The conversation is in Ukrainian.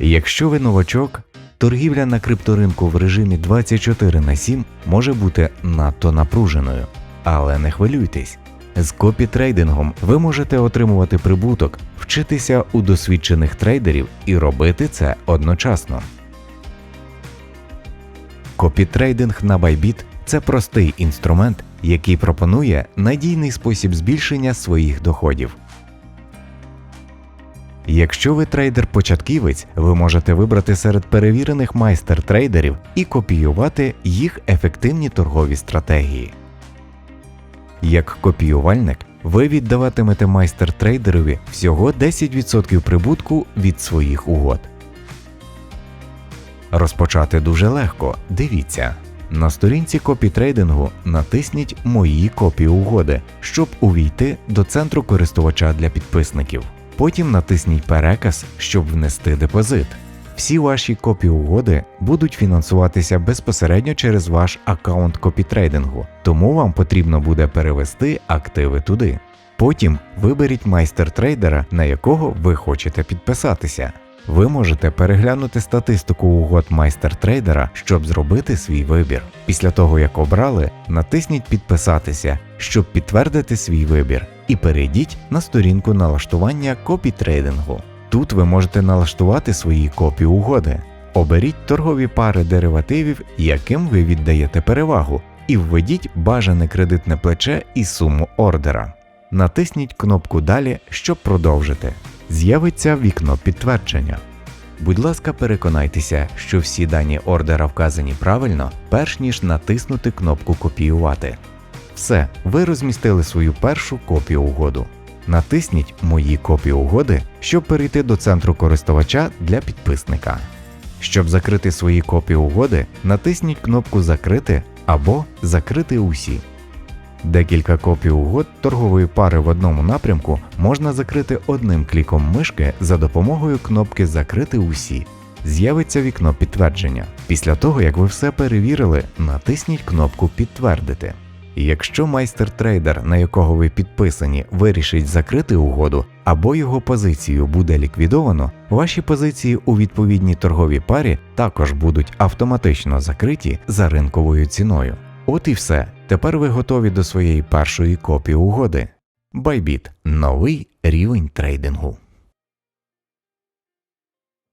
Якщо ви новачок, торгівля на крипторинку в режимі 24 на 7 може бути надто напруженою. Але не хвилюйтесь. З копітрейдингом ви можете отримувати прибуток, вчитися у досвідчених трейдерів і робити це одночасно. Копітрейдинг на Bybit – це простий інструмент, який пропонує надійний спосіб збільшення своїх доходів. Якщо ви трейдер-початківець, ви можете вибрати серед перевірених майстер-трейдерів і копіювати їх ефективні торгові стратегії. Як копіювальник, ви віддаватимете майстер-трейдерові всього 10% прибутку від своїх угод. Розпочати дуже легко. Дивіться. На сторінці копітрейдингу натисніть Мої копії угоди, щоб увійти до центру користувача для підписників. Потім натисніть Переказ, щоб внести депозит. Всі ваші копії угоди будуть фінансуватися безпосередньо через ваш аккаунт копітрейдингу, тому вам потрібно буде перевести активи туди. Потім виберіть майстер трейдера, на якого ви хочете підписатися. Ви можете переглянути статистику угод майстер-трейдера, щоб зробити свій вибір. Після того, як обрали, натисніть Підписатися, щоб підтвердити свій вибір, і перейдіть на сторінку налаштування копітрейдингу. Тут ви можете налаштувати свої копії угоди. Оберіть торгові пари деривативів, яким ви віддаєте перевагу, і введіть бажане кредитне плече і суму ордера. Натисніть кнопку Далі, щоб продовжити. З'явиться вікно підтвердження. Будь ласка, переконайтеся, що всі дані ордера вказані правильно, перш ніж натиснути кнопку Копіювати. Все, ви розмістили свою першу копію угоду. Натисніть Мої копії угоди, щоб перейти до центру користувача для підписника. Щоб закрити свої копії угоди, натисніть кнопку Закрити або Закрити усі. Декілька копій угод торгової пари в одному напрямку можна закрити одним кліком мишки за допомогою кнопки Закрити усі. З'явиться вікно підтвердження. Після того, як ви все перевірили, натисніть кнопку Підтвердити. Якщо майстер-трейдер, на якого ви підписані, вирішить закрити угоду або його позицію буде ліквідовано, ваші позиції у відповідній торговій парі також будуть автоматично закриті за ринковою ціною. От і все. Тепер ви готові до своєї першої копії угоди. Bybit – новий рівень трейдингу.